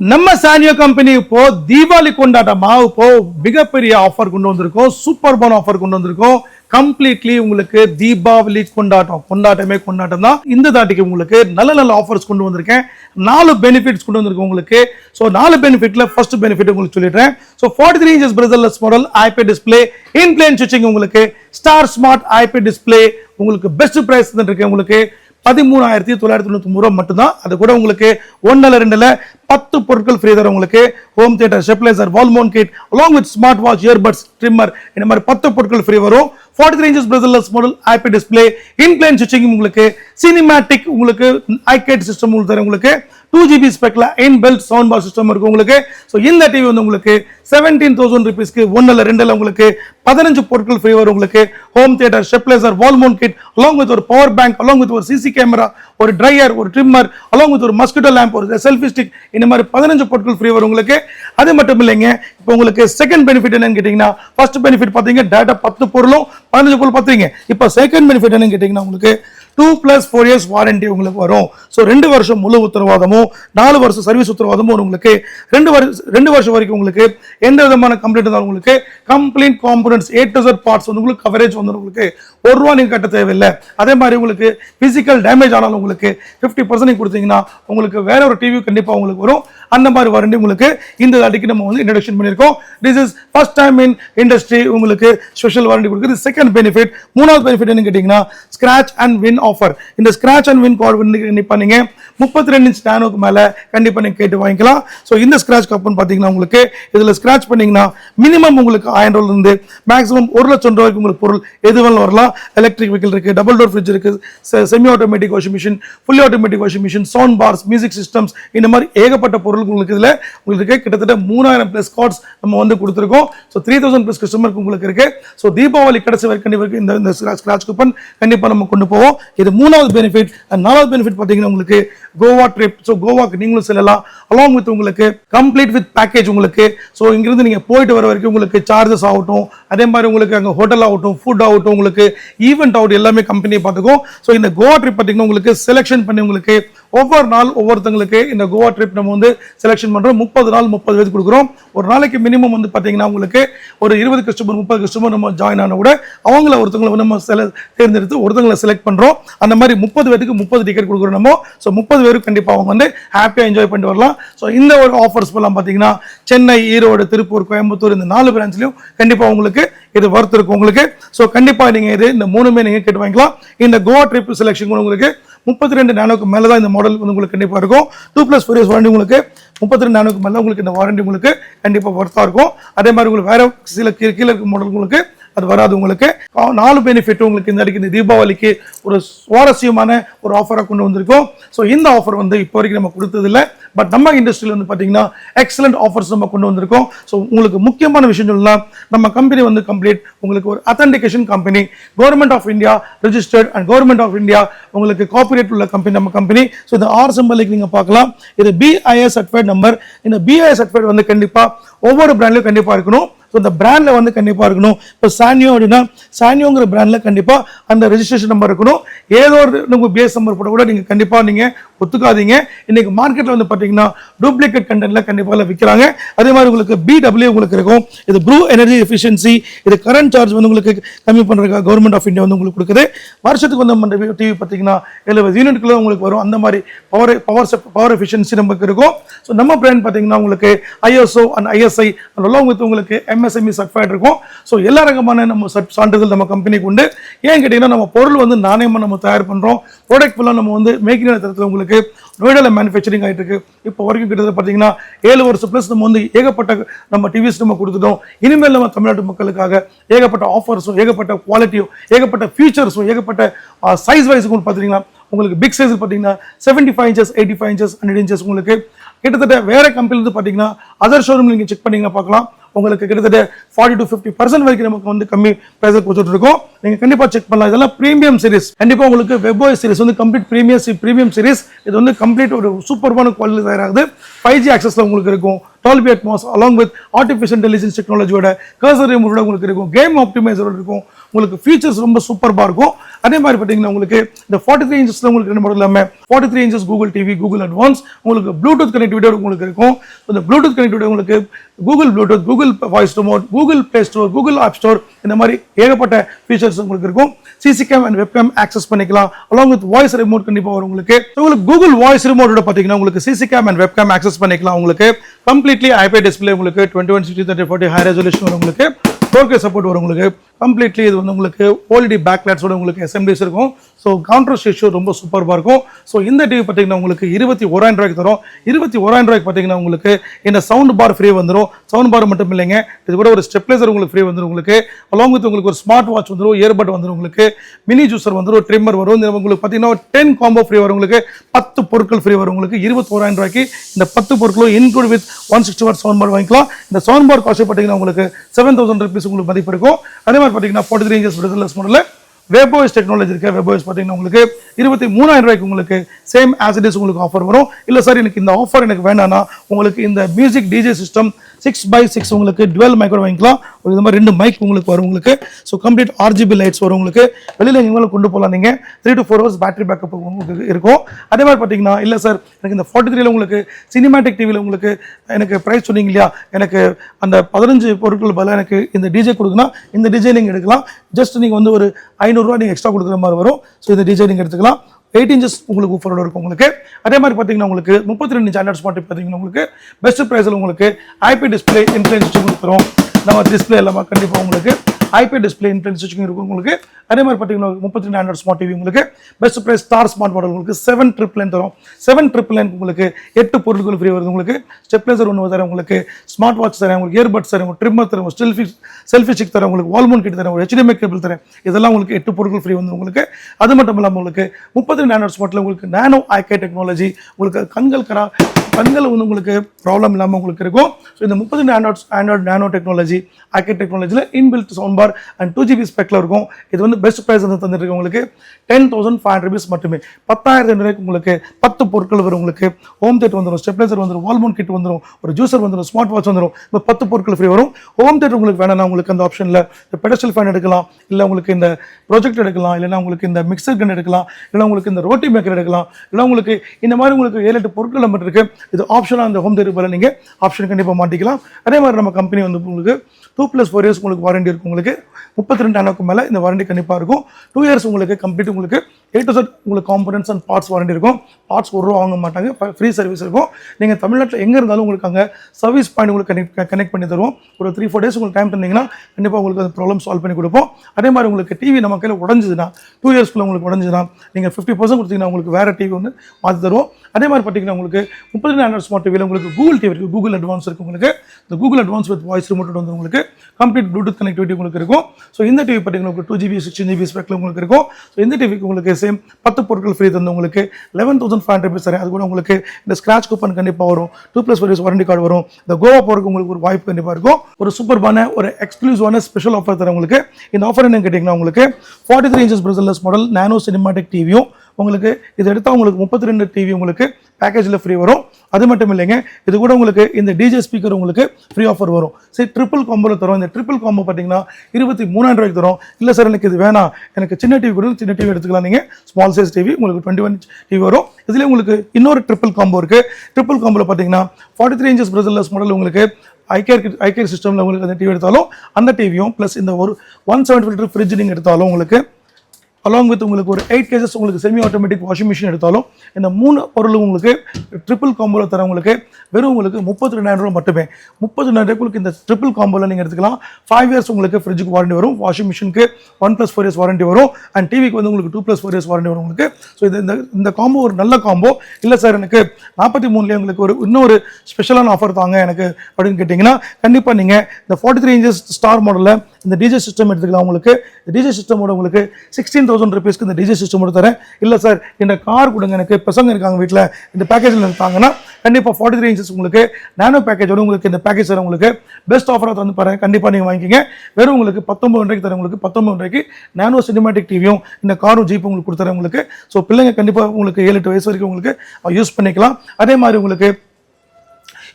நம்ம Sanyo company இப்போ தீபாவளி கொண்டாட்டமா இப்போ மிகப்பெரிய ஆஃபர் கொண்டு வந்திருக்கோம். சூப்பர் பான் ஆஃபர் கொண்டு வந்திருக்கோம். கம்ப்ளீட்லி உங்களுக்கு தீபாவளி கொண்டாட்டம் கொண்டாட்டமே கொண்டாட்டம் தான். இந்த தாட்டிக்கு உங்களுக்கு நல்ல நல்ல ஆஃபர்ஸ் கொண்டு வந்திருக்கேன். நாலு பெனிஃபிட்ஸ் கொண்டு வந்திருக்கேன் உங்களுக்கு. ஸோ நாலு பெனிஃபிட்ல ஃபர்ஸ்ட் பெனிஃபிட் உங்களுக்கு சொல்லிடுறேன். So forty three inches borderless model iPad display in plane switching உங்களுக்கு ஸ்டார் ஸ்மார்ட் ஐபேட் டிஸ்பிளே உங்களுக்கு பெஸ்ட் பிரைஸ் இருக்கு உங்களுக்கு. பதிமூணாயிரத்தி தொள்ளாயிரத்தி தொண்ணூத்தி ரூபா மட்டும்தான். அது கூட உங்களுக்கு ஒன்றில் ரெண்டில் பத்து பொருட்கள் ஃப்ரீ தரும் உங்களுக்கு. Home theatre stabiliser wall mount kit along with smart watch earbuds trimmer இந்த மாதிரி பத்து பொருட்கள் ஃப்ரீ வரும். Forty three inches bezelless model IP display in plane switching உங்களுக்கு சினிமேட்டிக் உங்களுக்கு ஐகேட் சிஸ்டம் உங்களுக்கு தரும் உங்களுக்கு டூ ஜிபி ஸ்பெக்ல inbuilt sound bar system இருக்கு உங்களுக்கு. ஸோ இந்த டிவி வந்து உங்களுக்கு செவன்டீன் தௌசண்ட் ருபீஸ்க்கு ஒன்னுல ரெண்டில் உங்களுக்கு பதினஞ்சு பொருட்கள் ஃப்ரீ வரும் உங்களுக்கு. Home theatre stabiliser wall mount kit along with ஒரு பவர் பேங்க் அலாங் வித் ஒரு சிசி கேமரா ஒரு ட்ரையர் ஒரு ட்ரிம்மர் அலாங் வித் ஒரு மஸ்கிட்டோ லேம்ப் ஒரு செல்ஃபி ஸ்டிக் இந்த மாதிரி பதினஞ்சு பொருட்கள் ஃப்ரீ வரும் உங்களுக்கு. அது மட்டும் இல்லைங்க இப்போ உங்களுக்கு செகண்ட் பெனிஃபிட் என்னன்னு கேட்டிங்கன்னா ஃபர்ஸ்ட் பெனிஃபிட் பார்த்தீங்க டேட்டா பத்து பொருளும் பதினஞ்சு பொருள் பார்த்தீங்க இப்போ செகண்ட் பெனிஃபிட் என்னன்னு கேட்டிங்கன்னா உங்களுக்கு two plus four years warranty உங்களுக்கு வரும். ஸோ ரெண்டு வருஷம் முழு உத்தரவாதமும் நாலு வருஷம் சர்வீஸ் உத்தரவாதமும் உங்களுக்கு ரெண்டு வருஷம் ரெண்டு வருஷம் வரைக்கும் உங்களுக்கு எந்த விதமான கம்ப்ளைண்ட் இருந்தாலும் உங்களுக்கு complaint components A to Z parts வந்து உங்களுக்கு கவரேஜ் வந்து உங்களுக்கு ஒரு ரூபா நீங்கள் கட்ட தேவையில்லை. அதே மாதிரி உங்களுக்கு ஃபிசிக்கல் டேமேஜ் ஆனாலும் உங்களுக்கு ஃபிஃப்டி பர்சன்ட் கொடுத்தீங்கன்னா உங்களுக்கு வேற ஒரு டிவி கண்டிப்பாக உங்களுக்கு வரும். அந்த மாதிரி வாரண்டி உங்களுக்கு இந்த அடிக்கு நம்ம வந்து இன்ட்ரடக்ஷன் பண்ணியிருக்கோம். This is first time in industry உங்களுக்கு ஸ்பெஷல் வாரண்டி கொடுக்குறது செகண்ட் பெனிஃபிட் மூணாவது பெனிஃபிட் என்ன கேட்டிங்கன்னா ஸ்க்ராச் அண்ட் வின் ஆஃபர் இந்த ஸ்க்ராச் அண்ட் வின் கார்டு கண்டிப்பாக நீங்கள் முப்பத்தி ரெண்டு இன்ச் நேனோக்கு மேலே கண்டிப்பாக நீங்கள் கேட்டு வாங்கிக்கலாம். ஸோ இந்த ஸ்க்ராச் கப்புன்னு பார்த்தீங்கன்னா உங்களுக்கு இதில் ஸ்க்ராச் பண்ணீங்கன்னா மினிமம் உங்களுக்கு ஆயிரம் ரூபாயிலிருந்து மேக்ஸிமம் ஒரு லட்சம் ரூபாய்க்கு உங்களுக்கு பொருள் எது வேணாலும் வரலாம். எலக்ட்ரிக் வெஹிக்கிள் இருக்கு டபுள் டோர் ஃப்ரிட்ஜ் இருக்கு semi automatic washing machine fully automatic washing machine sound bars music systems இந்த மாதிரி ஏகப்பட்ட பொருள் உங்களுக்கு இதில் உங்களுக்கு கிட்டத்தட்ட மூணாயிரம் ப்ளஸ் கார்ட்ஸ் நம்ம வந்து கொடுத்துருக்கோம். ஸோ த்ரீ தௌசண்ட் ப்ளஸ் கஸ்டமருக்கு உங்களுக்கு இருக்கு. ஸோ தீபாவளி கடைசி வரைக்கும் கண்டிப்பாக இந்த இந்த ஸ்க்ராச் கூப்பன் கண்டிப்பாக நம்ம கொண்டு போவோம். இது மூணாவது பெனிஃபிட் நாலாவது பெனிஃபிட் பார்த்தீங்கன்னா உங்களுக்கு கோவா ட்ரிப் ஸோ கோவாக்கு நீங்களும் செல்லலாம். அலாங் வித் உங்களுக்கு கம்ப்ளீட் வித் பேக்கேஜ் உங்களுக்கு. ஸோ இங்கிருந்து நீங்கள் போயிட்டு வர வரைக்கும் உங்களுக்கு சார்ஜஸ் ஆகட்டும். அதே மாதிரி உங்களுக்கு அங்கே ஹோட்டல் ஆகட்டும் ஃபுட் ஆகட்டும் உங்களுக்கு ஈவெண்ட் ஆகட்டும் எல்லாமே கம்பெனியை பார்த்துக்கும். ஸோ இந்த கோவா ட்ரிப் பார்த்தீங்கன்னா உங்களுக்கு செலெக்ஷன் பண்ணி உங்களுக்கு ஒவ்வொரு நாள் ஒவ்வொருத்தங்களுக்கு இந்த கோவா ட்ரிப் நம்ம வந்து செலெக்ஷன் பண்ணுறோம் முப்பது நாள் முப்பது பேருக்கு கொடுக்குறோம். ஒரு நாளைக்கு மினிமம் வந்து பார்த்தீங்கன்னா உங்களுக்கு ஒரு இருபது கஸ்டமர் முப்பது கஸ்டமர் நம்ம ஜாயின் ஆன கூட அவங்கள ஒருத்தங்களை வந்து நம்ம செல தேர்ந்தெடுத்து ஒருத்தங்களை செலக்ட் பண்ணுறோம் அந்த மாதிரி முப்பது பேருக்கு முப்பது டிக்கெட் கொடுக்குறோம் நம்ம. ஸோ முப்பது பேருக்கு கண்டிப்பாக அவங்க வந்து ஹாப்பியாக என்ஜாய் பண்ணிட்டு வரலாம். ஸோ இந்த ஒரு ஆஃபர்ஸ் எல்லாம் பார்த்தீங்கன்னா சென்னை ஈரோடு திருப்பூர் கோயம்புத்தூர் இந்த நாலு பிரான்ச்லையும் கண்டிப்பாக உங்களுக்கு இது ஒர்த் இருக்கும் உங்களுக்கு. ஸோ கண்டிப்பாக நீங்கள் இது இந்த மூணுமே நீங்கள் கேட்டு வாங்கிக்கலாம். இந்த கோவா ட்ரிப் செலெக்ஷன் உங்களுக்கு முப்பத்தி ரெண்டு நானோக்கு மேலே தான் இந்த மாடல் வந்து உங்களுக்கு கண்டிப்பாக இருக்கும். Two plus four years warranty உங்களுக்கு முப்பத்தி ரெண்டு நானோக்கு மேலே உங்களுக்கு இந்த வாரண்டி உங்களுக்கு கண்டிப்பாக ஒர்த்தாக இருக்கும். அதே மாதிரி உங்களுக்கு வேறு சில கீழே கீழே இருக்க மாடல் உங்களுக்கு அது வராது உங்களுக்கு. நாலு பெனிஃபிட் உங்களுக்கு இந்த அடிக்கு இந்த தீபாவளிக்கு ஒரு சுவாரஸ்யமான ஒரு ஆஃபராக கொண்டு வந்திருக்கோம். ஸோ இந்த ஆஃபர் வந்து இப்போ வரைக்கும் நம்ம கொடுத்ததில்ல. பட் நம்ம இண்டஸ்ட்ரியில் வந்து பார்த்தீங்கன்னா எக்ஸலண்ட் ஆஃபர்ஸ் நம்ம கொண்டு வந்திருக்கோம். ஸோ உங்களுக்கு முக்கியமான விஷயம் சொல்லலாம் நம்ம கம்பெனி வந்து கம்ப்ளீட் உங்களுக்கு ஒரு authentication company government of India registered and government of India உங்களுக்கு காப்பிரேட் உள்ள கம்பெனி நம்ம கம்பெனி ஸோ இந்த ஆர் சிம்பலுக்கு நீங்கள் பார்க்கலாம். இது பிஐஎஸ் சர்டிஃபைட் நம்பர் இந்த பிஐஎஸ் சர்டிஃபைட் வந்து கண்டிப்பாக ஒவ்வொரு பிராண்ட்லையும் கண்டிப்பாக இருக்கணும். ஸோ இந்த பிராண்டில் வந்து கண்டிப்பாக இருக்கணும். இப்போ சானியோ அப்படின்னா சானியோங்கிற பிராண்டில் கண்டிப்பாக அந்த ரெஜிஸ்ட்ரேஷன் நம்பர் இருக்கணும். ஏதோ ஒரு உங்கள் பிஎஸ் நம்பர் போட கூட நீங்கள் கண்டிப்பாக நீங்கள் ஒத்துக்காதீங்க. இன்னைக்கு மார்க்கெட்டில் வந்து பார்த்தீங்கன்னா டூப்ளிகேட் கண்டென்ட்லாம் கண்டிப்பாக விற்கிறாங்க அதே மாதிரி உங்களுக்கு பிடபிள்யூ உங்களுக்கு இருக்கும். இது ப்ரூ எனர்ஜி எஃபிஷியன்சி இது கரண்ட் சார்ஜ் வந்து உங்களுக்கு கம்மி பண்ணுறதுக்கு கவர்மெண்ட் ஆஃப் இந்தியா வந்து உங்களுக்கு கொடுக்குது. வருஷத்துக்கு வந்து நம்ம டிவி பார்த்தீங்கன்னா எழுபது யூனிட்குள்ள உங்களுக்கு வரும். அந்த மாதிரி பவர் பவர் பவர் எஃபிஷியன்சி நமக்கு இருக்கும். ஸோ நம்ம பிராண்ட் பார்த்தீங்கன்னா உங்களுக்கு ஐஎஸ்ஓ அண்ட் ஐஎஸ்ஐ அதெல்லாம் உங்களுக்கு உங்களுக்கு எம்எஸ்எம்இ சர்டிஃபைட் இருக்கும். ஸோ எல்லா ரகமான நம்ம சான்றிதழ் நம்ம கம்பெனிக்கு உண்டு. ஏன் கேட்டிங்கன்னா நம்ம பொருள் வந்து நாணயமாக நம்ம தயார் பண்ணுறோம் ப்ராடக்ட் ஃபுல்லாக நம்ம வந்து மேக்கிங் தரத்தில் உங்களுக்கு நொய்டாவில் மேனுஃபேக்சரிங் ஆகிட்டு இருக்கு இப்போ வரைக்கும் கிட்டத்தட்ட பார்த்தீங்கன்னா ஏழு வருஷம் ப்ளஸ் நம்ம வந்து ஏகப்பட்ட நம்ம டிவிஸ் நம்ம கொடுத்துட்டோம். இனிமேல் நம்ம தமிழ்நாட்டு மக்களுக்காக ஏகப்பட்ட ஆஃபர்ஸும் ஏகப்பட்ட குவாலிட்டியும் ஏகப்பட்ட ஃபியூச்சர்ஸும் ஏகப்பட்ட சைஸ் வைஸ் உங்களுக்கு பார்த்தீங்கன்னா உங்களுக்கு பிக் சைஸ் பார்த்தீங்கன்னா seventy five inches eighty five inches hundred inches உங்களுக்கு. கிட்டத்தட்ட வேற கம்பெனிலேருந்து பார்த்தீங்கன்னா அதர் ஷோரூம் நீங்கள் செக் பண்ணிங்கன்னா பார்க்கலாம். உங்களுக்கு கிட்டத்தட்ட ஃபார்ட்டி டு ஃபிஃப்டி பர்சன்ட் வரைக்கும் நமக்கு வந்து கம்மி ப்ரைஸில் கொடுத்துட்டு இருக்கோம். நீங்கள் கண்டிப்பாக செக் பண்ணலாம். இதெல்லாம் ப்ரீமியம் சீரிஸ் கண்டிப்பாக உங்களுக்கு வெப்போய் சீரிஸ் வந்து கம்ப்ளீட் ப்ரீமியம் ப்ரீமியம் சீரிஸ் இது வந்து கம்ப்ளீட் ஒரு சூப்பர்பான குவாலிட்டி தயாராகுது. ஃபைவ் ஜி ஆக்சஸில் உங்களுக்கு இருக்கும். Dolby Atmos along with artificial intelligence டெக்னாலஜியோட cursor ரிமோட்டோட உங்களுக்கு இருக்கும். கேம் ஆப்டிமைசரோட இருக்கும். உங்களுக்கு ஃபீச்சர்ஸ் ரொம்ப சூப்பராக இருக்கும். அதே மாதிரி பார்த்தீங்கன்னா உங்களுக்கு இந்த ஃபார்ட்டி த்ரீ இன்ச்சஸில் உங்களுக்கு ரெண்டு மாடல் இல்லாமல் forty three inches Google TV Google advance உங்களுக்கு ப்ளூடூத் கனெக்டிவிட்டியோட உங்களுக்கு இருக்கும். இந்த ப்ளூடூத் கனெக்டிவிட்டி உங்களுக்கு Google Bluetooth Google voice remote Google Play Store Google app store இந்த மாதிரி ஏகப்பட்ட ஃபீச்சர்ஸ் உங்களுக்கு இருக்கும். CC cam and webcam access பண்ணிக்கலாம். அலாங் வித் வாய்ஸ் ரிமோட் கண்டிப்பாக வரும் உங்களுக்கு. உங்களுக்கு கூகுள் வாய்ஸ் ரிமோட்டோட பார்த்தீங்கன்னா உங்களுக்கு CC cam and webcam access பண்ணிக்கலாம் உங்களுக்கு. கம்ப்ளீட்லி ஐபே டிஸ்பிளே உங்களுக்கு twenty one sixty thirty forty high resolution உங்களுக்கு. ஃபோர் கே சப்போர்ட் வரும் உங்களுக்கு. கம்ப்ளீட்லி இது வந்து உங்களுக்கு ஓல்டி பேக்லைட்ஸோட உங்களுக்கு எஸ்எம்டிஸ் இருக்கும். ஸோ கவுண்டர் ரேஷியோ ரொம்ப சூப்பராக இருக்கும். ஸோ இந்த டிவி பார்த்தீங்கன்னா உங்களுக்கு இருபத்தி ஓராயிரம் ரூபாய்க்கு தரும். இருபத்தி ஓராயிரம் ரூபாய்க்கு பார்த்தீங்கன்னா உங்களுக்கு இந்த சவுண்ட் பார் ஃப்ரீ வந்துடும் சவுண்ட் பார் மட்டும் இல்லைங்க. இது கூட ஒரு ஸ்டெப்லைசர் உங்களுக்கு ஃப்ரீ வந்துடும் உங்களுக்கு. அலாங் வித் உங்களுக்கு ஒரு ஸ்மார்ட் வாட்ச் வந்துடும் இயர்பட் வந்துடும் உங்களுக்கு. மினி ஜூசர் வந்துடும் ட்ரிம்மர் வரும். இந்த உங்களுக்கு பார்த்தீங்கன்னா டென் காம்போ ஃப்ரீ வரும் உங்களுக்கு. பத்து பொருட்கள் ஃப்ரீ வரும் உங்களுக்கு. இருபத்தோராயிரம் ரூபாய்க்கு இந்த பத்து பொருட்களும் include with one sixty watt sound bar வாங்கிக்கலாம். இந்த சவுண்ட் பார் காஸ்ட் பார்த்தீங்கன்னா உங்களுக்கு செவன் தௌசண்ட் ருபீஸ் உங்களுக்கு மதிப்பு இருக்கும். அதே மாதிரி பார்த்தீங்கன்னா ஃபார்ட்டி த்ரீ இன்ச்சஸ் விடுதலஸ் மாடலில் வெப்ஓஎஸ் டெக்னாலஜி இருக்குது வெப்ஓஎஸ் பார்த்தீங்கன்னா உங்களுக்கு இருபத்தி மூணாயிரம் ரூபாய்க்கு உங்களுக்கு சேம் ஆஸ் உங்களுக்கு ஆஃபர் வரும். இல்லை சார் எனக்கு இந்த ஆஃபர் எனக்கு வேணாம்னா உங்களுக்கு இந்த music DJ system six by six உங்களுக்கு டுவெல் மைக்கோட வாங்கிக்கலாம். ஒரு இது மாதிரி ரெண்டு மைக் உங்களுக்கு வரும் உங்களுக்கு. ஸோ கம்ப்ளீட் ஆர்ஜிபி லைட்ஸ் வரும் உங்களுக்கு. வெளியில் எங்கேயும் கொண்டு போகலாம் நீங்கள் three to four hours battery backup உங்களுக்கு இருக்கும். அதே மாதிரி பார்த்தீங்கன்னா இல்லை சார் எனக்கு இந்த ஃபார்ட்டி த்ரீல உங்களுக்கு சினிமேட்டிக் டிவியில் உங்களுக்கு எனக்கு ப்ரைஸ் சொன்னீங்க இல்லையா? எனக்கு அந்த பதினஞ்சு பொருட்கள் பதிலாக எனக்கு இந்த டிஜே கொடுக்குன்னா இந்த டிஜே நீங்கள் எடுக்கலாம். ஜஸ்ட் நீங்கள் வந்து ஒரு ஐநூறுரூவா நீங்கள் எக்ஸ்ட்ரா கொடுக்குற மாதிரி வரும். ஸோ இந்த டிஜே நீங்கள் எடுத்துக்கலாம். எயிட் இன்ச்சஸ் உங்களுக்கு ஊஃபரோட இருக்கும் உங்களுக்கு. அதே மாதிரி பார்த்தீங்கன்னா உங்களுக்கு முப்பத்தி ரெண்டு ஸ்டாண்டர்ட் ஸ்மார்ட் பார்த்தீங்கன்னா உங்களுக்கு பெஸ்ட் ப்ரைஸில் உங்களுக்கு ஐபி டிஸ்பிளே இன்ஃப்ளூயன்ஸ் கொடுத்துரும். நம்ம டிஸ்பிளே இல்லாமல் கண்டிப்பாக உங்களுக்கு ஐபே டிஸ்பிளே இன்ஃப்ளூயன்ஸ் இருக்கும் உங்களுக்கு. அதே மாதிரி பார்த்தீங்கன்னா முப்பத்தி ரெண்டு ஆண்ட்ராய்ட் ஸ்மார்ட் டிவி உங்களுக்கு. Best price star smart model உங்களுக்கு. செவன் ட்ரிப் லைன் தரும். செவன் ட்ரிப் லைன் உங்களுக்கு. எட்டு பொருட்கள் ஃப்ரீ வருது உங்களுக்கு. ஸ்டெப்லைசர் ஒன்று தரேன் உங்களுக்கு. ஸ்மார்ட் வாட்ச் தரேன் உங்களுக்கு. இயர்பட்ஸ் தரேன் உங்களுக்கு. ட்ரிம்மர் தரேன் செல்ஃபி செல்ஃபி ஸ்டிக் தரேன் உங்களுக்கு. வால்மோன் கிட் தரேன் உங்களுக்கு. ஹெச்டிஎம்ஐ கேபிள் தரேன். இதெல்லாம் உங்களுக்கு எட்டு பொருட்கள் ஃப்ரீ வந்து உங்களுக்கு. அது மட்டும் இல்லாமல் உங்களுக்கு முப்பத்தி ரெண்டு ஆண்ட்ராய்ட் ஸ்மார்ட்டில் உங்களுக்கு நானோ ஐகே டெக்னாலஜி உங்களுக்கு கண்கள் கரா கண்கள் வந்து உங்களுக்கு ப்ராப்ளம் இல்லாமல் உங்களுக்கு இருக்கும். ஸோ இந்த முப்பது ஆண்ட்ராய்ட் ஆண்ட்ராய்ட் நானோ டெக்னாலஜி ஐகே டெக்னாலஜியில் inbuilt sound bar and two GB ஸ்பெக்கில் இருக்கும். இது வந்து பெஸ்ட் ப்ரைஸ் வந்து தந்துருக்கு உங்களுக்கு. Ten thousand five hundred rupees மட்டுமே. பத்தாயிரத்தி ரூபாய்க்கு உங்களுக்கு பத்து பொருட்கள் வரும் உங்களுக்கு. ஹோம் தேட்டர் வந்துடும் ஸ்டெப்லைசர் வந்துடும் வால்மோன் கிட் வந்துடும் ஒரு ஜூசர் வந்துடும் ஸ்மார்ட் வாட்ச் வந்துடும் இந்த பத்து பொருட்கள் ஃப்ரீ வரும். ஹோம் தேட்டர் உங்களுக்கு வேணாம் உங்களுக்கு அந்த ஆப்ஷனில் இந்த பெடஸ்டல் ஃபேன் எடுக்கலாம். இல்லை உங்களுக்கு இந்த ப்ரொஜெக்ட் எடுக்கலாம். இல்லைனா உங்களுக்கு இந்த மிக்சர் கன் எடுக்கலாம். இல்லை உங்களுக்கு இந்த ரோட்டி மேக்கர் எடுக்கலாம். இல்லை உங்களுக்கு இந்த மாதிரி உங்களுக்கு ஏழு எட்டு பொருட்கள் நம்ம இருக்குது இது ஆப்ஷனாக அந்த ஹோம் தேட்டர் நீங்கள் ஆப்ஷன் கண்டிப்பாக மாட்டிக்கலாம். அதே மாதிரி நம்ம கம்பெனி வந்து உங்களுக்கு டூ ப்ளஸ் ஃபோர் இயர்ஸ் உங்களுக்கு வாரண்டி இருக்கும் உங்களுக்கு. முப்பத்தி ரெண்டு அண்ணாக்கு மேலே இந்த வாரண்டி கண்டிப்பாக இருக்கும். டூ இயர்ஸ் உங்களுக்கு கம்ப்ளீட் உங்களுக்கு ஏ டு செட் உங்களுக்கு காம்பனன்ஸ் அண்ட் பார்ட்ஸ் வாரண்டி இருக்கும். பார்ட்ஸ் ஒரு ரூபா வாங்க மாட்டாங்க. ஃப்ரீ சர்வீஸ் இருக்கும். நீங்கள் தமிழ்நாட்டில் எங்கே இருந்தாலும் உங்களுக்கு அங்கே சர்வீஸ் பாயிண்ட் உங்களுக்கு கனெக்ட் கனெக்ட் பண்ணி தருவோம். ஒரு த்ரீ ஃபோர் டேஸ் உங்களுக்கு டைம் தந்தீங்கன்னா கண்டிப்பாக உங்களுக்கு அந்த ப்ராப்ளம் சால்வ் பண்ணி கொடுப்போம். அதே மாதிரி உங்களுக்கு டிவி நம்ம கையில் உடஞ்சுதுன்னா டூ இயர்ஸ்க்குள்ள உங்களுக்கு உடஞ்சுதுன்னா நீங்கள் ஃபிஃப்டி பர்சன்ட் கொடுத்தீங்கன்னா உங்களுக்கு வேறு டிவி வந்து மாற்றி தருவோம். அதே மாதிரி பார்த்தீங்கன்னா உங்களுக்கு முப்பத்தி ரெண்டு ஸ்மார்ட் டிவியில் உங்களுக்கு கூகுள் டிவி இருக்குது கூகுள் அட்வான்ஸ் இருக்குது உங்களுக்கு. இந்த Google advance with voice remote வந்து உங்களுக்கு கம்ப்ளீட் ப்ளூடூத் கனெக்டிவிட்டி உங்களுக்கு இருக்கும். ஸோ இந்த டிவி பார்த்தீங்கன்னா உங்களுக்கு டூ ஜிபி சிக்ஸ்டின் ஜிபி ஸ்பெக்கில் உங்களுக்கு இருக்கும். ஸோ இந்த டிவிக்கு உங்களுக்கு சேம் பத்து பொருட்கள் ஃப்ரீ தந்து உங்களுக்கு eleven thousand five hundred rupees தரேன். அது கூட உங்களுக்கு இந்த ஸ்க்ராச் கூப்பன் கண்டிப்பாக வரும். Two plus four warranty card வரும். இந்த கோவா போகிறதுக்கு உங்களுக்கு ஒரு வாய்ப்பு கண்டிப்பாக இருக்கும். ஒரு சூப்பர்பான ஒரு எக்ஸ்க்ளூசிவான ஸ்பெஷல் ஆஃபர் தரேன் உங்களுக்கு. இந்த ஆஃபர் என்னன்னு கேட்டிங்கன்னா உங்களுக்கு forty three inches bezelless model nano cinematic டிவியும் உங்களுக்கு இது எடுத்தால் உங்களுக்கு முப்பத்தி ரெண்டு டிவி உங்களுக்கு பேக்கேஜில் ஃப்ரீ வரும். அது மட்டும் இல்லைங்க இது கூட உங்களுக்கு இந்த டிஜே ஸ்பீக்கர் உங்களுக்கு ஃப்ரீ ஆஃபர் வரும். சரி ட்ரிபிள் காம்போவில் தரும். இந்த ட்ரிபிள் காம்போ பார்த்தீங்கன்னா இருபத்தி மூணாயிரம் ரூபாய்க்கு தரும். இல்லை சார் எனக்கு இது வேணாம். எனக்கு சின்ன டிவி கூட சின்ன டிவி எடுத்துக்கலாம். நீங்கள் ஸ்மால் சைஸ் டிவி உங்களுக்கு டுவெண்ட்டி ஒன் டிவி வரும். இதில் உங்களுக்கு இன்னொரு ட்ரிபிள் காம்போ இருக்குது ட்ரிபிள் காம்போவில் பார்த்தீங்கன்னா forty three inches bezelless model உங்களுக்கு ஐகேர் ஐகேர் சிஸ்டமில் உங்களுக்கு அந்த டிவி எடுத்தாலும் அந்த டிவியும் ப்ளஸ் இந்த ஒரு ஒன் செவன்டி லிட்டர் ஃப்ரிட்ஜ் நீங்கள் எடுத்தாலும் உங்களுக்கு அலாங் வித் உங்களுக்கு ஒரு எயிட் கேஜஸ் உங்களுக்கு செமி ஆட்டோமேட்டிக் வாஷிங் மிஷின் எடுத்தாலும் இந்த மூணு பொருள் உங்களுக்கு ட்ரிபிள் காம்போவில் தரவங்களுக்கு வெறும் உங்களுக்கு முப்பத்தி ரெண்டாயிரம் ரூபா மட்டுமே. முப்பத்தி ரெண்டாயிரம் உங்களுக்கு இந்த ட்ரிபிள் காம்போவில் நீங்கள் எடுத்துக்கலாம். ஃபைவ் இயர்ஸ் உங்களுக்கு ஃப்ரிட்ஜுக்கு வாரண்டி வரும். வாஷிங் மிஷினுக்கு one plus four years warranty வரும். அண்ட் டிவிக்கு வந்து உங்களுக்கு two plus four years warranty வரும் உங்களுக்கு. ஸோ இது இந்த இந்த காம்போ ஒரு நல்ல காம்போ இல்லை சார் எனக்கு நாற்பத்தி மூணுலேயே உங்களுக்கு ஒரு இன்னொரு ஸ்பெஷலான ஆஃபர் தாங்க எனக்கு அப்படின்னு கேட்டிங்கன்னா கண்டிப்பாக நீங்கள் இந்த ஃபார்ட்டி த்ரீ இன்ச்சஸ் ஸ்டார் மாடலில் இந்த டிஜே சிஸ்டம் எடுத்துக்கலாம் உங்களுக்கு. இந்த டிஜே சிஸ்டமோட உங்களுக்கு சிக்ஸ்டீன் தௌசண்ட் ருபீஸ்க்கு இந்த டிஜே சிஸ்டமோட தரேன். இல்லை சார் இந்த கார் கொடுங்க. எனக்கு பசங்க இருக்காங்க வீட்டில் இந்த பேக்கேஜில் இருக்காங்கன்னா கண்டிப்பாக ஃபார்ட்டி த்ரீ இன்ச்சஸ் உங்களுக்கு நானோ பேக்கேஜோட உங்களுக்கு இந்த பேக்கேஜ் தர உங்களுக்கு. பெஸ்ட் ஆஃபராக தந்து பாருங்கள் கண்டிப்பாக நீங்கள் வாங்கிக்கிங்க. வெறும் உங்களுக்கு பத்தொம்பது ரூபாய்க்கு தரேன் உங்களுக்கு. பத்தொம்பது ரூபாய்க்கு நானோ சினிமாட்டிக் டிவியும் இந்த காரும் ஜீப்பும் உங்களுக்கு கொடுத்துறேன் உங்களுக்கு. ஸோ பிள்ளைங்க கண்டிப்பாக உங்களுக்கு ஏழு எட்டு வயசு வரைக்கும் உங்களுக்கு யூஸ் பண்ணிக்கலாம். அதே மாதிரி உங்களுக்கு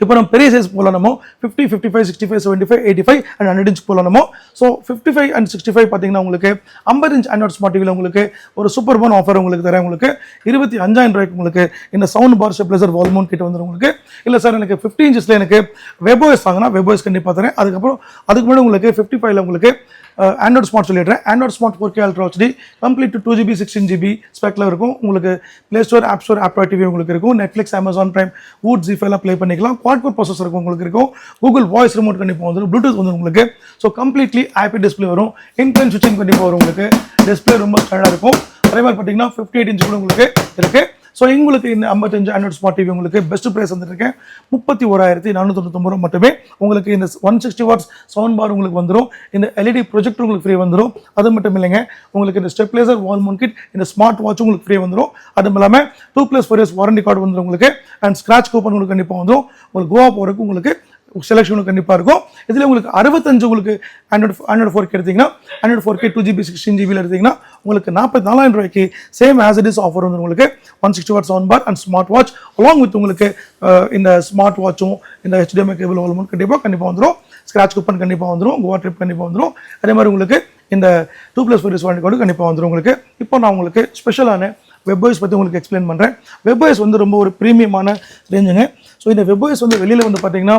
இப்போ நம்ம பெரிய size போகலாமோ fifty fifty five sixty five seventy five eighty five and hundred inch போகலாமோ so fifty five and sixty five பார்த்தீங்கன்னா உங்களுக்கு ஐம்பது இன்ச் அண்ட் ஸ்மார்ட் டிவியில் உங்களுக்கு ஒரு சூப்பர் போன் ஆஃபர் உங்களுக்கு தரேன் உங்களுக்கு. இருபத்தி அஞ்சாயிரம் ரூபாய்க்கு உங்களுக்கு இந்த சவுண்ட் பார் ஸ்டெப்லைசர் வால்மோன் கிட்ட வந்துடும் உங்களுக்கு. இல்லை சார் எனக்கு ஃபிஃப்டி இன்ச்சஸில் எனக்கு வெப்ஓஎஸ் வாங்கினா வெப்ஓஎஸ் கண்டிப்பாக தரேன். அதுக்கப்புறம் அதுக்கு முன்னாடி உங்களுக்கு ஃபிஃப்டி ஃபைவ்ல உங்களுக்கு ஆண்ட்ராய்ட் ஸ்மார்ட் சொல்லிடுறேன். Android smart four K ultra HD complete two GB sixteen GB ஸ்பெக்கில் இருக்கும். உங்களுக்கு play store app store app TV உங்களுக்கு இருக்கும். நெட்ஃப்ளிக்ஸ் அமேசான் பிரைம் வூட் ஜிஃபைலாம் ப்ளே பண்ணிக்கலாம். குவாட் கோர் ப்ராசஸர் இருக்கும் உங்களுக்கு இருக்கும். கூகுள் வாய்ஸ் ரிமோட் கண்டிப்பாக வந்துடும் ப்ளூடூத் வந்து உங்களுக்கு. ஸோ கம்ப்ளீட்லி ஆப்பி டிஸ்ப்ளே வரும். இன்டெல் சுவிச்சிங் கண்டிப்பாக வரும் உங்களுக்கு. டிஸ்ப்ளே ரொம்ப ஸ்டாண்டாக இருக்கும். அதே மாதிரி பார்த்தீங்கன்னா ஃபிஃப்டி எயிட் இன்ச் கூட உங்களுக்கு இருக்குது ஸோ எங்களுக்கு இந்த ஐம்பத்தஞ்சு ஆண்ட்ராய்ட் ஸ்மார்ட் டிவி உங்களுக்கு பெஸ்ட் ப்ரைஸ் வந்துருக்கேன் முப்பத்தி ஓராயிரத்தி நானூற்றி தொண்ணூத்தொம்பது ரூபா மட்டுமே உங்களுக்கு இந்த one sixty watts sound bar உங்களுக்கு வந்துடும் இந்த எல்இடி ப்ரொஜெக்டர் உங்களுக்கு ஃப்ரீ வந்துடும் அது மட்டும் இல்லைங்க உங்களுக்கு இந்த ஸ்டெப்லைசர் வால் மவுண்ட் கிட் இந்த ஸ்மார்ட் வாட்ச் உங்களுக்கு ஃப்ரீ வந்துடும் அதுவும் இல்லாமல் two plus four years warranty card வந்துடும் உங்களுக்கு. அண்ட் ஸ்க்ராச் கூப்பன் உங்களுக்கு கண்டிப்பாக வந்துடும் உங்களுக்கு கோவா போகிறதுக்கு உங்களுக்கு செலெக்ஷனும் கண்டிப்பாக இருக்கும். இதில் உங்களுக்கு அறுபத்தஞ்சு உங்களுக்கு ஆண்ட்ராய்ட் ஆண்ட்ராய்ட் ஃபோர் கே எடுத்தீங்கன்னா android four K two GB sixteen ஜிபியில் எடுத்தீங்கன்னா உங்களுக்கு நாற்பத்தி நாலாயிரம் ரூபாய்க்கு same as it is offer வந்து உங்களுக்கு one sixty watt sound bar and smart watch along with உங்களுக்கு இந்த ஸ்மார்ட் வாட்சும் இந்த ஹெச்டிஎம்ஐ கேபிள் வாலமும் கண்டிப்பாக கண்டிப்பாக வந்துடும் ஸ்க்ராட்ச் கூப்பன் கண்டிப்பாக வந்துடும் கோவா ட்ரிப் கண்டிப்பாக வந்துடும் அதே மாதிரி உங்களுக்கு இந்த two plus four years warranty card கண்டிப்பாக வந்துடும் உங்களுக்கு. இப்போ நான் உங்களுக்கு ஸ்பெஷலான வெப்ஓஎஸ் பற்றி உங்களுக்கு எக்ஸ்பிளைன் பண்ணுறேன் வெப்ஓஎஸ் வந்து ரொம்ப ஒரு ப்ரீமியமான ரேஞ்சுங்க ஸோ இந்த வெப்ஓஎஸ் வந்து வெளியில் வந்து பார்த்தீங்கன்னா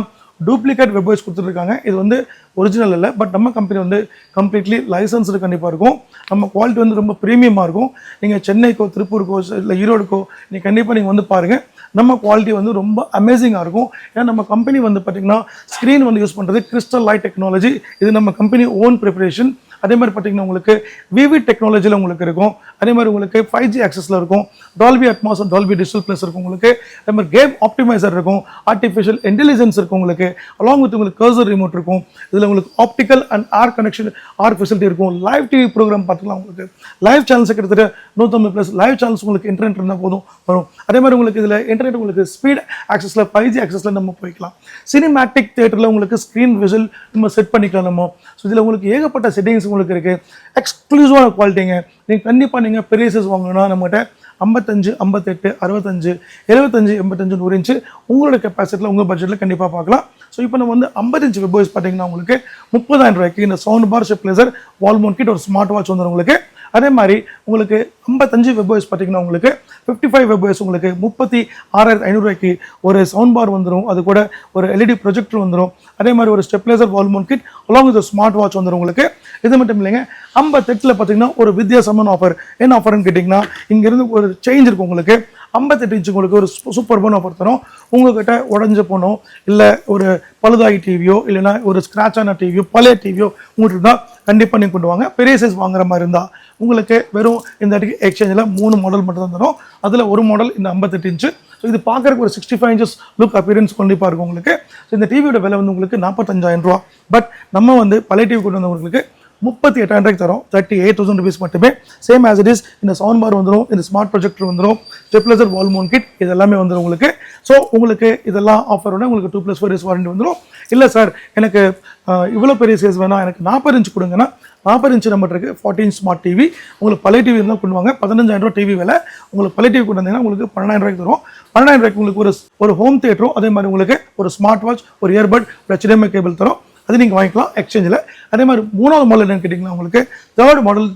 டூப்ளிகேட் வெப்ஓஎஸ் கொடுத்துருக்காங்க. இது வந்து ஒரிஜினல் இல்லை பட் நம்ம கம்பெனி வந்து கம்ப்ளீட்லி லைசன்ஸ்டு கண்டிப்பாக இருக்கும். நம்ம குவாலிட்டி வந்து ரொம்ப ப்ரீமியமாக இருக்கும். நீங்கள் சென்னைக்கோ திருப்பூருக்கோ இல்லை ஈரோடுக்கோ நீங்கள் கண்டிப்பாக நீங்கள் வந்து பாருங்கள் நம்ம குவாலிட்டி வந்து ரொம்ப அமேசிங்காக இருக்கும். ஏன்னா நம்ம கம்பெனி வந்து பார்த்திங்கன்னா ஸ்க்ரீன் வந்து யூஸ் பண்ணுறது கிறிஸ்டல் லைட் டெக்னாலஜி இது நம்ம கம்பெனி ஓன் ப்ரிப்பரேஷன் அதே மாதிரி பார்த்தீங்கன்னா உங்களுக்கு விவி டெக்னாலஜியில் உங்களுக்கு இருக்கும். அதே மாதிரி உங்களுக்கு ஃபைவ் ஜி ஆக்சஸில் இருக்கும். Dolby Atmos Dolby digital plus இருக்கும் உங்களுக்கு. அதே மாதிரி கேம் ஆப்டிமைசர் இருக்கும். ஆர்டிஃபிஷியல் இன்டெலிஜென்ஸ் இருக்கும் உங்களுக்கு. அலாங் வித் உங்களுக்கு கர்சர் ரிமோட் இருக்கும். இதில் உங்களுக்கு optical and R connection R facility இருக்கும். லைவ் டிவி ப்ரோக்ராம் பார்த்துக்கலாம் உங்களுக்கு. லைவ் சேனல்ஸ் கிட்டத்தட்ட நூற்றம்பது ப்ளஸ் லைவ் சேனல்ஸ் உங்களுக்கு இன்டர்நெட் இருந்தால் போதும் வரும். அதே மாதிரி உங்களுக்கு இதில் இன்டர்நெட் உங்களுக்கு ஸ்பீட் ஆக்சஸில் ஃபைவ் ஜி ஆக்சஸில் நம்ம போய்க்கலாம். சினிமேட்டிக் தேட்டரில் உங்களுக்கு ஸ்க்ரீன் விசில் நம்ம செட் பண்ணிக்கலாம் நம்ம. ஸோ இதில் உங்களுக்கு ஏகப்பட்ட செட்டிங்ஸ் உங்களுக்கு இருக்குது எக்ஸ்க்ளூசிவான குவாலிட்டிங்க நீங்கள் கண்டிப்பாக நீங்கள் பெரிய சைஸ் வாங்கினா நம்மகிட்ட ஐம்பத்தஞ்சு ஐம்பத்தெட்டு அறுபத்தஞ்சு எழுபத்தஞ்சு எண்பத்தஞ்சு நூறு இன்ச்சு உங்களோட கெப்பாசிட்டியில் உங்கள் பட்ஜெட்டில் கண்டிப்பாக பார்க்கலாம். ஸோ இப்போ நம்ம வந்து ஐம்பத்தஞ்சு இன்ச் வெப் பார்த்தீங்கன்னா உங்களுக்கு முப்பதாயிரம் ரூபாய்க்கு இந்த sound bar stabilizer wall mount kit ஒரு ஸ்மார்ட் வாட்ச் வந்துடும் உங்களுக்கு. அதே மாதிரி உங்களுக்கு ஐம்பத்தஞ்சு வெப்ஓஎஸ் பார்த்தீங்கன்னா உங்களுக்கு ஃபிஃப்டி ஃபைவ் வெப்ஓஎஸ் உங்களுக்கு முப்பத்தி ஆறாயிரத்தி ஐநூறுரூவாய்க்கு ஒரு சவுண்ட் பார் வந்துடும் அது கூட ஒரு எல்இடி ப்ரொஜெக்டர் வந்துடும் அதே மாதிரி ஒரு stabilizer wall mount kit along with smart watch வந்துடும் உங்களுக்கு. இது மட்டும் இல்லைங்க ஐம்பத்தெட்டில் பார்த்தீங்கன்னா ஒரு வித்தியாசமான ஆஃபர் என்ன ஆஃபர்னு கேட்டிங்கன்னா இங்கேருந்து ஒரு சேஞ்ச் இருக்கும் உங்களுக்கு. ஐம்பத்தெட்டு இன்ச்சு உங்களுக்கு ஒரு சூப்பர் போன் ஆஃபர் தரும் உங்ககிட்ட உடஞ்ச போனோ இல்லை ஒரு பழுதாகி டிவியோ இல்லைன்னா ஒரு ஸ்க்ராட்சான டிவியோ பழைய டிவியோ உங்களுக்கு இருந்தால் கண்டிப்பாக நீங்கள் கொண்டு வாங்க. பெரிய சைஸ் வாங்குற மாதிரி இருந்தால் உங்களுக்கு வெறும் இந்த அடிக்கு எக்ஸ்சேஞ்சில் மூணு மாடல் மட்டும் தான் தரும். அதில் ஒரு மாடல் இந்த ஐம்பத்தெட்டு இன்ச்சு ஸோ இது பார்க்குறக்கு ஒரு sixty five inches look appearance கண்டிப்பாக இருக்கும் உங்களுக்கு. ஸோ இந்த டிவியோட விலை வந்து உங்களுக்கு நாற்பத்தஞ்சாயிரம் ரூபா. பட் நம்ம வந்து பழைய டிவி கொண்டு வந்தவங்களுக்கு முப்பத்தி எட்டாயிரம் ரூபாய்க்கு தரும். தேர்ட்டி எயிட் தௌசண்ட் ருபீஸ் மட்டுமே. சேம் ஆஸ் இட் இஸ் இந்த சவுண்ட் பார் வந்துடும் இந்த ஸ்மார்ட் ப்ரொஜெக்டர் வந்துடும் ஸ்டெப்லசர் வால் மோன் கிட் இது எல்லாமே வந்துடும் உங்களுக்கு. ஸோ உங்களுக்கு இதெல்லாம் ஆஃபரோட உங்களுக்கு two plus four years warranty வந்துடும் இல்லை சார் எனக்கு இவ்வளோ பெரிய சைஸ் வேணாம். எனக்கு நாற்பது இன்ச் கொடுங்கன்னா நாற்பது இன்ச் நம்பர் இருக்குது ஃபார்ட்டி இன்ச் ஸ்மார்ட் டிவி உங்களுக்கு பழைய டிவி இருந்தால் கொண்டு வாங்க. பதினஞ்சாயிரம் ரூபா டிவி விலை. உங்களுக்கு பழைய டிவி கொண்டு வந்தீங்கன்னா உங்களுக்கு பன்னெண்டாயிரம் ரூபாய்க்கு தரும் பன்னெண்டாயிரம் ரூபாய்க்கு உங்களுக்கு ஒரு ஒரு ஹோம் தியேட்டரும் அதே மாதிரி உங்களுக்கு ஒரு ஸ்மார்ட் வாட்ச் ஒரு இயர்பட் ஒரு ஹெச்டிஎம்ஐ கேபிள் தரும். அது நீங்கள் வாங்கிக்கலாம் எக்ஸ்சேஞ்சில் அதே மாதிரி மூணாவது மாடல் என்னன்னு கேட்டிங்கன்னா உங்களுக்கு third model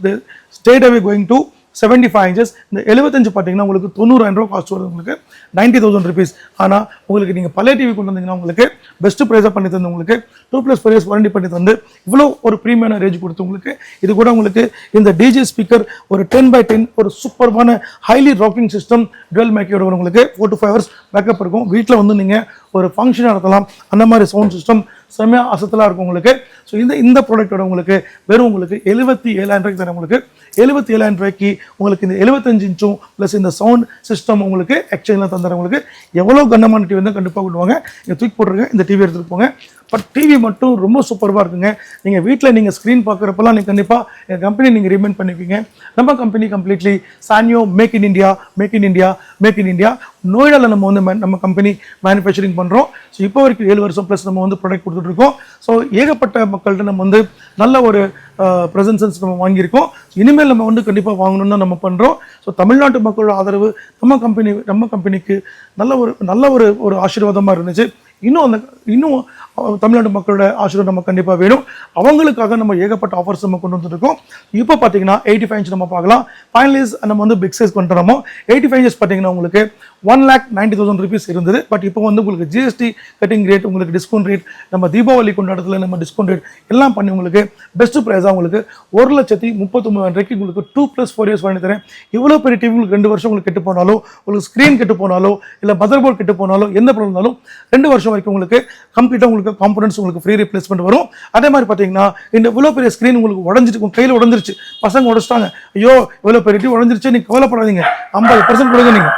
straight away going to seventy five inches இந்த எழுபத்தஞ்சு பார்த்தீங்கன்னா உங்களுக்கு தொண்ணூறாயிரம் ரூபா காஸ்ட் வருது உங்களுக்கு. நைன்டி தௌசண்ட் ருபீஸ் ஆனால் உங்களுக்கு நீங்கள் பழைய டிவி கொண்டு வந்தீங்கன்னா உங்களுக்கு பெஸ்ட் ப்ரைஸாக பண்ணி தந்து உங்களுக்கு two plus price years warranty பண்ணி தந்து இவ்வளோ ஒரு ப்ரீமியான ரேஞ்ச் கொடுத்து உங்களுக்கு. இது கூட உங்களுக்கு இந்த டிஜே ஸ்பீக்கர் ஒரு டென் பை டென் ஒரு சூப்பர்பான ஹைலி ராக்கிங் சிஸ்டம் டுவெல் மேக்கியோட உங்களுக்கு four to five hours backup இருக்கும். வீட்டில் வந்து நீங்கள் ஒரு ஃபங்க்ஷன் நடத்தலாம். அந்த மாதிரி சவுண்ட் சிஸ்டம் செம்மையாக அசத்தலாக இருக்கும் உங்களுக்கு. ஸோ இந்த இந்த ப்ராடக்ட்டோட உங்களுக்கு வெறும் உங்களுக்கு எழுபத்தி ஏழாயிரம் ரூபாய்க்கு தரேன் உங்களுக்கு? எழுபத்தி ஏழாயிரம் ரூபாய்க்கு உங்களுக்கு இந்த எழுபத்தஞ்சு இன்ச்சும் ப்ளஸ் இந்த சவுண்ட் சிஸ்டம் உங்களுக்கு எக்ஸ்சேஞ்சில் தந்துடுறேன் உங்களுக்கு. எவ்வளோ கண்ணமான டிவி வந்து கண்டிப்பாக கொண்டு வாங்க. இங்கே தூக்கி போட்டுருங்க இந்த டிவி எடுத்துகிட்டு போங்க. பட் டிவி மட்டும் ரொம்ப சூப்பராக இருக்குங்க. நீங்கள் வீட்டில் நீங்கள் ஸ்க்ரீன் பார்க்குறப்பெல்லாம் நீங்கள் கண்டிப்பாக எங்கள் கம்பெனி நீங்கள் ரிமைண்ட் பண்ணிப்பீங்க. நம்ம company completely Sanyo make in India make in India make in India நோய்டாவில் நம்ம வந்து நம்ம கம்பெனி மேனுஃபேக்சரிங் பண்ணுறோம் ஸோ இப்போ வரைக்கும் ஏழு வருஷம் ப்ளஸ் நம்ம வந்து ப்ராடக்ட் கொடுத்துட்ருக்கோம் ஸோ ஏகப்பட்ட மக்கள்கிட்ட நம்ம வந்து நல்ல ஒரு ப்ரெசன்சன்ஸ் நம்ம வாங்கியிருக்கோம். இனிமேல் நம்ம வந்து கண்டிப்பாக வாங்கணும்னு தான் நம்ம பண்ணுறோம் ஸோ தமிழ்நாட்டு மக்களோட ஆதரவு நம்ம கம்பெனி நம்ம கம்பெனிக்கு நல்ல ஒரு நல்ல ஒரு ஒரு ஆசீர்வாதமாக இருந்துச்சு. இன்னும் அந்த இன்னும் தமிழ்நாடு மக்களோட ஆசீர்வாதம் நம்ம கண்டிப்பாக வேணும். அவங்களுக்காக நம்ம ஏகப்பட்ட ஆஃபர்ஸ் நம்ம கொண்டு வந்துருக்கோம். இப்போ பார்த்தீங்கன்னா எயிட்டி ஃபைவ் இன்ச் நம்ம பார்க்கலாம். ஃபைனலிஸ் நம்ம வந்து பிக் சைஸ் கொண்டு எயிட்டி ஃபைவ் இன்ச் பார்த்தீங்கன்னா உங்களுக்கு one lakh ninety thousand rupees இருந்தது. பட் இப்போ வந்து உங்களுக்கு ஜிஎஸ்டி கட்டிங் ரேட் உங்களுக்கு டிஸ்கவுண்ட் ரேட் நம்ம தீபாவளி கொண்டாட்டத்தில் நம்ம டிஸ்கவுண்ட் ரேட் எல்லாம் பண்ணி உங்களுக்கு பெஸ்ட் ப்ரைஸாக உங்களுக்கு ஒரு லட்சத்தி முப்பத்தொம்பதாயிரம் ரூபாய்க்கு உங்களுக்கு டூ ப்ளஸ் ஃபோர் இயர்ஸ் பண்ணி தரேன். இவ்வளோ பெரிய டிவி உங்களுக்கு ரெண்டு வருஷம் உங்களுக்கு கெட்டு போனாலோ உங்களுக்கு ஸ்க்ரீன் கெட்டு போனாலோ இல்லை மதர் போர்டு கெட்டு போனாலோ எந்த ப்ராப்ளம் இருந்தாலும் ரெண்டு வருஷம் வரைக்கும் உங்களுக்கு கம்ப்ளீட்டாக உங்களுக்கு காம்பனன்ட்ஸ் உங்களுக்கு ஃப்ரீ ரீப்ளேஸ்மெண்ட் வரும். அதே மாதிரி பார்த்தீங்கன்னா இந்த இவ்வளோ பெரிய ஸ்க்ரீன் உங்களுக்கு உடஞ்சிருக்கும் கையில் உடஞ்சிருச்சு. பசங்க உடச்சிட்டாங்க. ஐயோ இவ்வளோ பெரிய டிவி உடஞ்சிருச்சு. நீங்கள் கவலைப்படாதீங்க. ஐம்பது பர்சன்ட் கொடுங்க நீங்கள்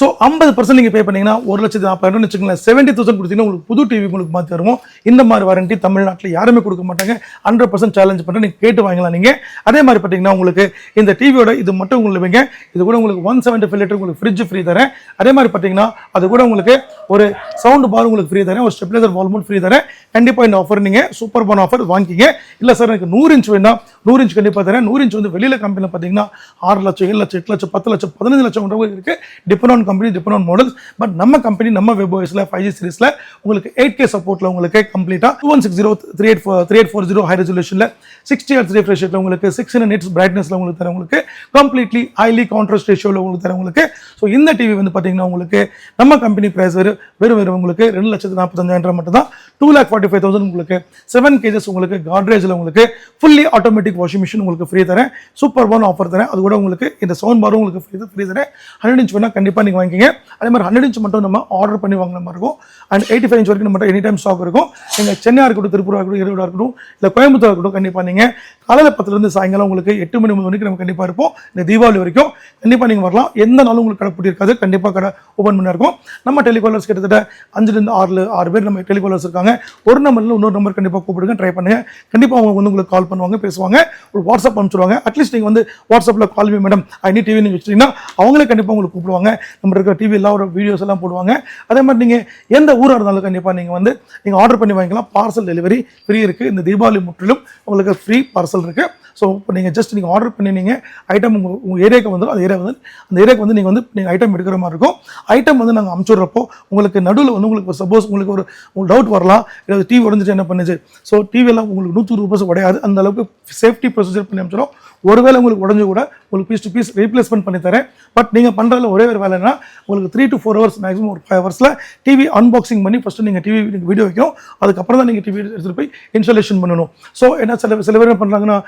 ஸோ ஐம்பது பர்சன்ட் நீங்கள் பே பண்ணிங்கன்னா ஒரு லட்சத்தி நாற்பதாயிரம் வச்சுக்கோங்களேன் செவன்ட்டி தௌசண்ட் கொடுத்தீங்கன்னா உங்களுக்கு புது டிவி உங்களுக்கு மாற்றி தருவோம். இந்த மாதிரி வாரண்டி தமிழ்நாட்டில் யாருமே கொடுக்க மாட்டாங்க. ஹண்ட்ரட் பர்சன்ட் சேலஞ்ச் பண்ணுறேன் நீங்கள் கேட்டு வாங்கலாம் நீங்கள் அதே மாதிரி பார்த்தீங்கன்னா உங்களுக்கு இந்த டிவியோட இது மட்டும் உங்களுக்கு வைங்க. இது கூட உங்களுக்கு ஒன் செவன்ட்டி ஃபைவ் லிட்டர் உங்களுக்கு ஃப்ரிட்ஜ் ஃப்ரீ தரேன். அதே மாதிரி பார்த்தீங்கன்னா அது கூட உங்களுக்கு ஒரு சவுண்ட் பார் உங்களுக்கு ஃப்ரீ தரேன். ஒரு ஸ்டெப்லைசர் வால்மூட் ஃப்ரீ தரேன். கண்டிப்பாக இந்த ஆஃபர் நீங்கள் சூப்பர் பான் ஆஃபர் வாங்கிக்கிங்க. இல்லை சார் எனக்கு நூறு இன்ச் வேணா நூறு இன்ச் கண்டிப்பாக தரேன். நூறு இன்ச் வந்து வெளியில் கம்பெனியில் பார்த்தீங்கன்னா ஆறு லட்சம் ஏழு லட்சம் எட்டு லட்சம் பத்து லட்சம் பதினஞ்சு லட்சம் இருக்குது depend on company depend on models but நம்ம கம்பெனி நம்ம வெப் ஓஎஸில் ஃபைவ் ஜி சீரிஸ்ல உங்களுக்கு எயிட் கே சப்போர்ட்டில் உங்களுக்கு கம்ப்ளீட்டாக two one six zero three eight four three eight four zero high ரெசல்யூஷனில் sixty hertz refresh rate உங்களுக்கு சிக்ஸ் ஹண்ட்ரட் பிரைட்னஸில் உங்களுக்கு தர உங்களுக்கு கம்ப்ளீட்லி ஹைலி கான்ட்ராஸ்ட் ரேஷியோவில் உங்களுக்கு தர உங்களுக்கு ஸோ இந்த டிவி வந்து பார்த்தீங்கன்னா உங்களுக்கு நம்ம கம்பெனி ப்ரைஸ் வெறும் வெறும் வெறும் உங்களுக்கு ரெண்டு லட்சத்து நாற்பத்தஞ்சாயிரம் மட்டும் தான் two lakh forty five thousand உங்களுக்கு செவன் கேஜஸ் உங்களுக்கு காட்ரேஜில் உங்களுக்கு ஃபுல்லி ஆட்டோமேட்டிக் வாஷிங் மிஷின் உங்களுக்கு ஃப்ரீ தரேன். சூப்பர் பான் ஆஃபர் தரேன். அது கூட உங்களுக்கு இந்த சவுண்ட் பாரும் உங்களுக்கு ஃப்ரீ ஃப்ரீ தரேன். ஹண்ட்ரட் இன்ச் வேணால் கண்டிப்பாக நீங்கள் வாங்கிக்கிங்க. அதே மாதிரி ஹண்ட்ரட் இன்ச் மட்டும் நம்ம ஆர்டர் பண்ணி வாங்கின மாதிரி இருக்கும். அண்ட் எயிட்டி ஃபைவ் இன்ச் வரைக்கும் நம்ம எனி டைம் ஸ்டாக் இருக்கும். நீங்கள் சென்னையாக இருக்கட்டும் திருப்பூராக இருக்கட்டும் ஈரோடாக இருக்கட்டும் இல்லை கோயம்புத்தூர் இருக்கட்டும் கண்டிப்பாக நீங்கள் காலையில் பத்துலேருந்து சாயங்காலம் உங்களுக்கு எட்டு மணி ஒன்பது மணிக்கு நம்ம கண்டிப்பாக இருப்போம். இந்த தீபாவளி வரைக்கும் கண்டிப்பாக நீங்கள் வரலாம். எந்த நாளும் உங்களுக்கு கடை பிடிக்காது இருக்காது. கண்டிப்பாக கடை ஓப்பன் பண்ணிருக்கும் நம்ம டெலிகாலர்ஸ் கிட்டத்தட்ட அஞ்சுலேருந்து ஆறு ஆறு பேர் நம்ம டெலிகாலர்ஸ் இருக்காங்க. ஒரு நம்பர்ல இன்னொரு நம்பர் கண்டிப்பாக கூப்பிடுங்க ட்ரை பண்ணுங்க. கண்டிப்பாக அவங்க வந்து உங்களுக்கு கால் பண்ணுவாங்க பேசுவாங்க. ஒரு வாட்ஸ்அப் அனுப்பிச்சிடுவாங்க. அட்லீஸ்ட் நீங்கள் வந்து வாட்ஸ்அப்பில் கால் மீ மேடம் ஐ நீ டிவி நீங்கள் வச்சிட்டீங்கன்னா அவங்களே கண்டிப்பாக உங்களுக்கு கூப்பிடுவாங்க. நம்ம இருக்கிற டிவி எல்லாம் ஒரு வீடியோஸ் எல்லாம் போடுவாங்க. அதே மாதிரி நீங்கள் எந்த ஊராக இருந்தாலும் கண்டிப்பாக நீங்கள் வந்து நீங்கள் ஆர்டர் பண்ணி வாங்கிக்கலாம். பார்சல் டெலிவரி ஃப்ரீ இருக்குது இந்த தீபாவளி முற்றிலும் உங்களுக்கு ஃப்ரீ பார்சல் இருக்குது ஸோ இப்போ நீங்கள் ஜஸ்ட் நீங்கள் ஆர்டர் பண்ணி நீங்கள் ஐட்டம் உங்கள் உங்கள் ஏரியாவுக்கு வந்துடும் அந்த ஏரியா வந்து அந்த ஏரியாவுக்கு வந்து நீங்கள் வந்து நீங்கள் ஐட்டம் எடுக்கிற மாதிரி இருக்கும். ஐட்டம் வந்து நாங்கள் அமுச்சுடுறப்போ உங்களுக்கு நடுவில் வந்து உங்களுக்கு சப்போஸ் உங்களுக்கு ஒரு உங்களுக்கு டவுட் வரலாம் ஏதாவது டிவி உடஞ்சிட்டு என்ன பண்ணுச்சு ஸோ டிவியெல்லாம் உங்களுக்கு நூற்றி ரூபாய் உடையாது. அந்த அளவுக்கு சேஃப்டி ப்ரொசீஜர் பண்ணி அனுப்பிச்சிடும் ஒருவேளை உங்களுக்கு உடஞ்சு கூட உங்களுக்கு பீஸ் டு பீஸ் ரீப்ளேஸ்மெண்ட் பண்ணி தரேன். பட் நீங்கள் பண்ணுறதுல ஒரே ஒரு வேலைன்னா உங்களுக்கு three to four hours maximum ஒரு ஃபைவ் ஹவர்ஸில் டிவி அன்பாக்சிங் பண்ணி ஃபஸ்ட்டு நீங்கள் டிவி வீடியோ வைக்கும் அதுக்கப்புறம் தான் நீங்கள் டிவி எடுத்துகிட்டு போய் இன்ஸ்டாலேஷன் பண்ணணும். ஸோ என்ன சில சில பேர் என்ன பண்ணுறாங்கன்னா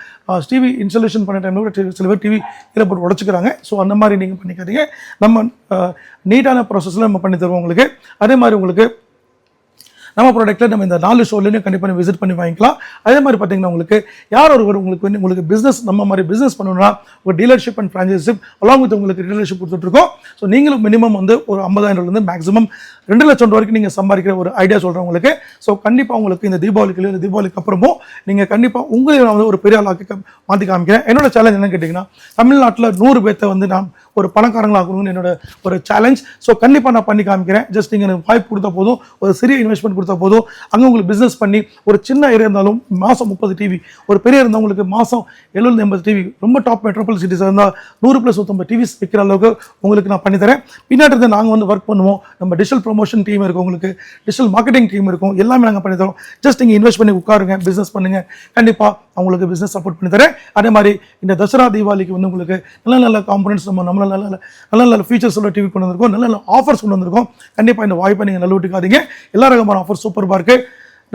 டிவி இன்ஸ்டாலேஷன் பண்ண டைமில் கூட சில பேர் டிவி கீழே போட்டு உடச்சிக்கிறாங்க. ஸோ அந்த மாதிரி நீங்கள் பண்ணிக்காதீங்க. நம்ம நீட்டான ப்ராசஸில் நம்ம பண்ணி தருவோம் உங்களுக்கு. அதே மாதிரி உங்களுக்கு நம்ம ப்ராடக்ட்டில் நம்ம இந்த நாலு ஷோலையும் கண்டிப்பாக விசிட் பண்ணி வாங்கிக்கலாம். அதே மாதிரி பார்த்தீங்கன்னா உங்களுக்கு யார் ஒருவர் உங்களுக்கு வந்து உங்களுக்கு பிஸ்னஸ் நம்ம மாதிரி பிஸ்னஸ் பண்ணணும்னா ஒரு dealership and franchise along with உங்களுக்கு டீலர்ஷிப் கொடுத்துட்ருக்கோம். ஸோ நீங்களும் மினிமம் வந்து ஒரு ஐம்பதாயிரம்லேருந்து மேக்ஸிமம் ரெண்டு லட்சம் ரூபா வரைக்கும் நீங்கள் சம்பாதிக்கிற ஒரு ஐடியா சொல்கிறேன் உங்களுக்கு. ஸோ கண்டிப்பாக உங்களுக்கு இந்த தீபாவளிக்கு இல்லை தீபாவளிக்கு அப்புறமும் நீங்கள் கண்டிப்பாக உங்களை நான் வந்து ஒரு பெரிய ஆளாக்கி மாற்றி காமிக்கிறேன். என்னோட சேலஞ்ச் என்னன்னு கேட்டிங்கன்னா தமிழ்நாட்டில் நூறு பேர்த்த வந்து நான் ஒரு பணக்காரங்களாகணும்னு என்னோட ஒரு சேலஞ்ச் ஸோ கண்டிப்பாக நான் பண்ணி காமிக்கிறேன். ஜஸ்ட் நீங்கள் எனக்கு வாய்ப்பு கொடுத்தா போதும். ஒரு சிறிய இன்வெஸ்ட்மெண்ட் கொடுத்தா போதும். அங்கே உங்களுக்கு பிஸ்னஸ் பண்ணி ஒரு சின்ன ஏரியா இருந்தாலும் மாதம் முப்பது டிவி ஒரு பெரிய இருந்தால் உங்களுக்கு மாதம் எழுபது எண்பது டிவி ரொம்ப டாப் மெட்ரோபால் சிட்டிஸாக இருந்தால் நூறு ப்ளஸ் நூற்றம்பது டிவிஸ் விற்கிற அளவுக்கு உங்களுக்கு நான் பண்ணித்தரேன் பின்னாடி இருந்து நாங்கள் வந்து ஒர்க் பண்ணுவோம். நம்ம டிஜிட்டல் ப்ரொமோஷன் டீம் இருக்கும் உங்களுக்கு. டிஜிட்டல் மார்க்கெட்டிங் டீம் இருக்கும். எல்லாமே நாங்கள் பண்ணித்தரோம் ஜஸ்ட் நீங்கள் இன்வெஸ்ட் பண்ணி உட்காருங்க. பிஸ்னஸ் பண்ணுங்க. கண்டிப்பாக அவங்களுக்கு பிஸ்னஸ் சப்போர்ட் பண்ணித்தரேன் அதே மாதிரி இந்த தசரா தீபாவளிக்கு வந்து உங்களுக்கு நல்ல நல்ல காம்பனன்ட்ஸ் நம்ம நம்மளோட நல்ல நல்ல நல்ல நல்ல ஃபீச்சர்ஸ் உள்ள டிவி கொண்டு வந்திருக்கோம். நல்ல நல்ல ஆஃபர்ஸ் கொண்டு வந்திருக்கோம். கண்டிப்பாக இந்த வாய்ப்பை நீங்கள் நல்ல விட்டுக்காதீங்க. எல்லா ரகமான ஆஃபர் சூப்பராக இருக்கு.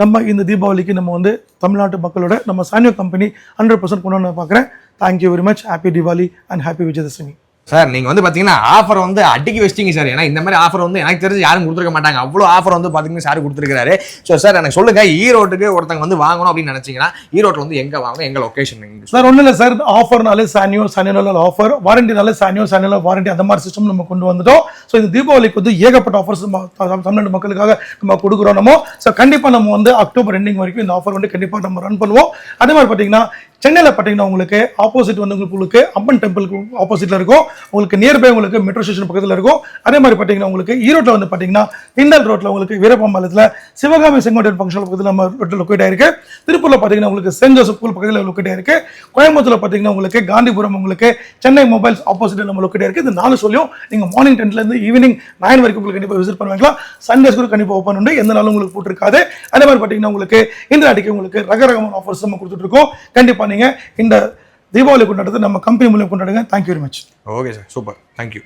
நம்ம இந்த தீபாவளிக்கு நம்ம வந்து தமிழ்நாட்டு மக்களோட நம்ம சானியோ கம்பெனி ஹண்ட்ரட் பர்சன்ட் கொண்டு வந்து பார்க்குறேன். Thank you very much happy Deepavali and happy Vijayadashami sir நீங்கள் வந்து பார்த்தீங்கன்னா ஆஃபர் வந்து அடிக்கி வச்சிட்டீங்க சார். ஏன்னா இந்த மாதிரி ஆஃபர் வந்து எனக்கு தெரிஞ்சு யாரும் கொடுத்துருக்க மாட்டாங்க. அவ்வளோ ஆஃபர் வந்து பார்த்தீங்கன்னா சார் கொடுத்துருக்காரு ஸோ சார் எனக்கு சொல்லுங்கள் ஈரோட்டுக்கு ஒருத்தங்க வந்து வாங்கணும் அப்படின்னு நினச்சிங்கன்னா ஈரோட்டில் வந்து எங்கே வாங்கணும் எங்கள் லொக்கேஷன் சார் ஒன்றும் இல்லை சார் ஆஃபர்னாலே சானியோ சானியோல ஆஃபர் வாரண்டினாலே சானியோ சானியோல வாரண்டி அந்த மாதிரி சிஸ்டம் நம்ம கொண்டு வந்துட்டோம். ஸோ இந்த தீபாவளிக்கு வந்து ஏகப்பட்ட ஆஃபர்ஸ் நம்ம தமிழ்நாடு மக்களுக்காக நம்ம கொடுக்குறோம் நம்ம. ஸோ கண்டிப்பாக நம்ம வந்து அக்டோபர் எண்டிங் வரைக்கும் இந்த ஆஃபர் வந்து கண்டிப்பாக நம்ம ரன் பண்ணுவோம். அதே மாதிரி பார்த்தீங்கன்னா சென்னையில் பார்த்தீங்கன்னா உங்களுக்கு ஆப்போசிட் வந்து உங்களுக்கு அம்மன் டெம்பிளுக்கு ஆப்போசிட்ல இருக்கும். உங்களுக்கு நியர்பை உங்களுக்கு மெட்ரோ ஸ்டேஷன் பக்கத்தில் இருக்கும். அதே மாதிரி பார்த்தீங்கன்னா உங்களுக்கு ஈரோட்டில் வந்து பார்த்தீங்கன்னா திண்டல் ரோட்டில் உங்களுக்கு வீரப்பம்பாலத்தில் சிவகாமி செங்கோட்டையன் ஃபங்க்ஷன் பக்கத்தில் நம்ம ரோட்டில் லொக்கேட் ஆயிருக்கு. திருப்பூரில் பார்த்தீங்கன்னா உங்களுக்கு சென்ட் ஸ்கூல் பக்கத்தில் லொக்கேட் ஆயிருக்கு. கோயம்புத்தூரில் பார்த்தீங்கன்னா உங்களுக்கு காந்திபுரம் உங்களுக்கு சென்னை மொபைல்ஸ் ஆப்போசிட்டில் நம்ம லொக்கேட் ஆயிருக்கு. இந்த நாலு சொல்லியும் நீங்கள் மார்னிங் டென்லேருந்து ஈவினிங் நைன் வரைக்கும் உங்களுக்கு கண்டிப்பாக விசிட் பண்ணுவாங்களா சண்டேஸ் கூட கண்டிப்பாக ஓப்பன் உண்டு. எந்த நாளும் உங்களுக்கு போட்டிருக்காது. அதே மாதிரி பார்த்தீங்கன்னா உங்களுக்கு இந்த அடிக்கு உங்களுக்கு ரகரகமான ஆஃபர்ஸ் நம்ம கொடுத்துட்ருக்கோம் கண்டிப்பாக கண்டிப்பா இந்த தீபாவளி கொண்டாடுறது நம்ம கம்பெனி மூலியம் கொண்டாடுங்க. Thank you very much okay sir super thank you